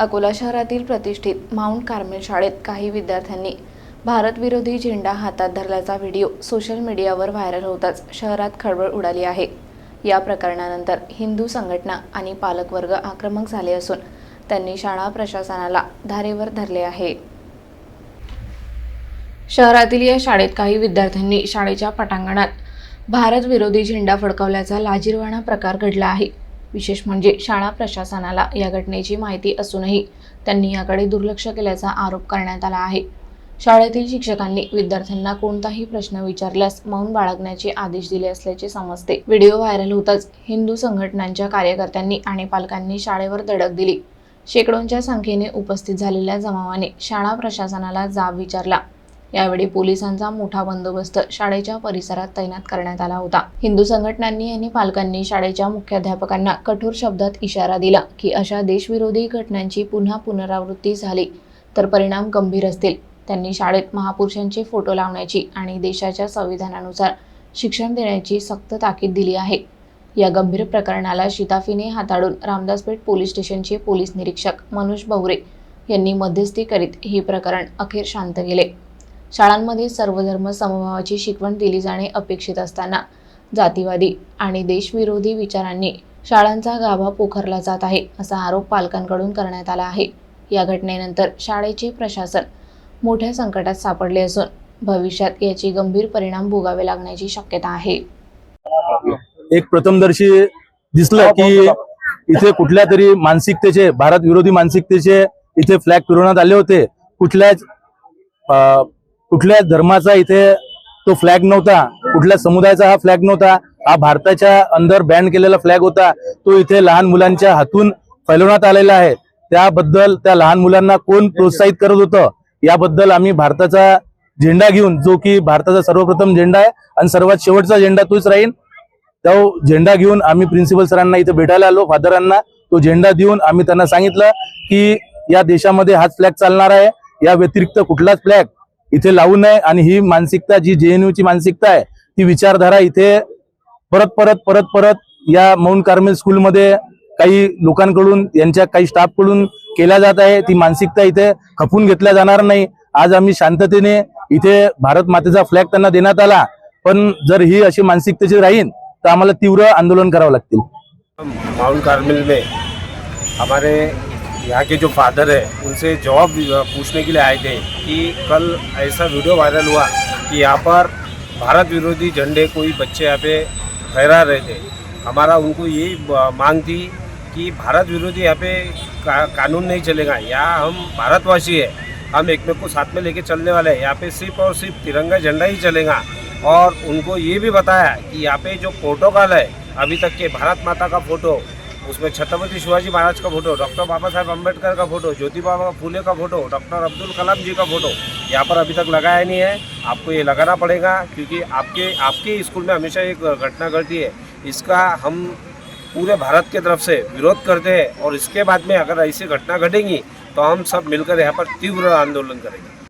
अकोला शहरातील प्रतिष्ठित mount Carmel शाळेत काही विद्यार्थ्यांनी भारतविरोधी झेंडा हातात धरल्याचा व्हिडिओ सोशल मीडियावर व्हायरल होताच शहरात खळबळ उडाली आहे. या प्रकरणानंतर हिंदू संघटना आणि पालकवर्ग आक्रमक झाले असून त्यांनी शाळा प्रशासनाला धारेवर धरले आहे. शहरातील या शाळेत काही विद्यार्थ्यांनी शाळेच्या पटांगणात भारत विरोधी झेंडा फडकावल्याचा लाजिरवाणा प्रकार घडला आहे. विशेष म्हणजे शाळा प्रशासनाला या घटनेची माहिती असूनही त्यांनी याकडे दुर्लक्ष केल्याचा आरोप करण्यात आला आहे. शाळेतील शिक्षकांनी विद्यार्थ्यांना कोणताही प्रश्न विचारल्यास मौन बाळगण्याचे आदेश दिले असल्याचे समजते. व्हिडिओ व्हायरल होताच हिंदू संघटनांच्या कार्यकर्त्यांनी आणि पालकांनी शाळेवर धडक दिली. शेकडोंच्या संख्येने उपस्थित झालेल्या जमावाने शाळा प्रशासनाला जाब विचारला. यावेळी पोलिसांचा मोठा बंदोबस्त शाळेच्या परिसरात तैनात करण्यात आला होता. हिंदू संघटनांनी आणि पालकांनी शाळेच्या मुख्याध्यापकांना कठोर शब्दात इशारा दिला की अशा देशविरोधी घटनांची पुन्हा पुनरावृत्ती झाली तर परिणाम गंभीर असतील. त्यांनी शाळेत महापुरुषांचे फोटो लावण्याची आणि देशाच्या संविधानानुसार शिक्षण देण्याची सक्त ताकीद दिली आहे. या गंभीर प्रकरणाला शिताफीने हाताळून रामदासपेठ पोलीस स्टेशनचे पोलीस निरीक्षक मनोज बवरे यांनी मध्यस्थी करीत हे प्रकरण अखेर शांत केले. शाळांमध्ये सर्वधर्म समभावाची शिकवण दिली जाणे अपेक्षित असताना जातीवादी आणि देशविरोधी विचारांनी शाळांचा गाभा पोखरला जात आहे असा आरोप पालकांकडून करण्यात आला आहे. या घटनेनंतर शाळेचे प्रशासन मोठ्या संकटात सापडले असून भविष्यात याचे गंभीर परिणाम भोगावे लागण्याची शक्यता आहे. एक प्रथमदर्शी दिसलं की इथे कुठल्या तरी मानसिकतेचे भारत विरोधी मानसिकतेचे इथे फ्लॅग फिरवण्यात आले होते. कुठल्याच कुठल्या कुठल्याच धर्माचा इथे तो फ्लॅग नव्हता कुठल्या समुदायाचा हा फ्लॅग नव्हता हा भारताच्या अंदर बॅन केलेला फ्लॅग होता तो इथे लहान मुलांच्या हातून फैलवण्यात आलेला आहे. त्याबद्दल त्या लहान मुलांना कोण प्रोत्साहित करत होतं याबद्दल आम्ही भारताचा झेंडा घेऊन जो की भारताचा सर्वप्रथम झेंडा आहे आणि सर्वात शेवटचा झेंडा तोच राहील तो झेंडा घेऊन आम्ही प्रिन्सिपल सरांना इथे भेटायला आलो फादरांना तो झेंडा देऊन आम्ही त्यांना सांगितलं की या देशामध्ये हाच फ्लॅग चालणार आहे या व्यतिरिक्त कुठलाच फ्लॅग इथे लावू नये आणि ही मानसिकता जी जेएनयू ची मानसिकता आहे ती विचारधारा इथे परत परत परत परत या माउंट कार्मेल स्कूलमध्ये काही लोकांकडून यांच्या काही स्टाफकडून केल्या जात आहे. ती मानसिकता इथे खपून घेतल्या जाणार नाही. आज आम्ही शांततेने इथे भारत मातेचा फ्लॅग त्यांना देण्यात आला. पण जर ही अशी मानसिकतेची राहील तर आम्हाला तीव्र आंदोलन करावं लागतील. माउंट कार्मिल में हमारे यहाँ के जो फादर है उनसे जवाब पूछने के लिए आए थे कि कल ऐसा वीडियो वायरल हुआ कि यहाँ पर भारत विरोधी झंडे कोई बच्चे यहाँ पे फहरा रहे थे। हमारा उनको ये मांग थी कि भारत विरोधी यहाँ पे का, कानून नहीं चलेगा। यहाँ हम भारतवासी है हम एक में को साथ में लेके चलने वाले हैं। यहाँ पे सिर्फ़ और सिर्फ़ तिरंगा झंडा ही चलेगा। और उनको ये भी बताया कि यहाँ पे जो प्रोटोकॉल है अभी तक के भारत माता का फ़ोटो उसमें छत्रपति शिवाजी महाराज का फ़ोटो, डॉक्टर बाबा साहेब अंबेडकर का फ़ोटो, ज्योति बाबा फूले का फ़ोटो, डॉक्टर अब्दुल कलाम जी का फ़ोटो, यहाँ पर अभी तक लगाया नहीं है। आपको ये लगाना पड़ेगा, क्योंकि आपके आपके स्कूल में हमेशा एक घटना घटती है। इसका हम पूरे भारत के तरफ़ से विरोध करते हैं और इसके बाद में अगर ऐसी घटना घटेंगी तो हम सब मिलकर यहाँ पर तीव्र आंदोलन करेंगे।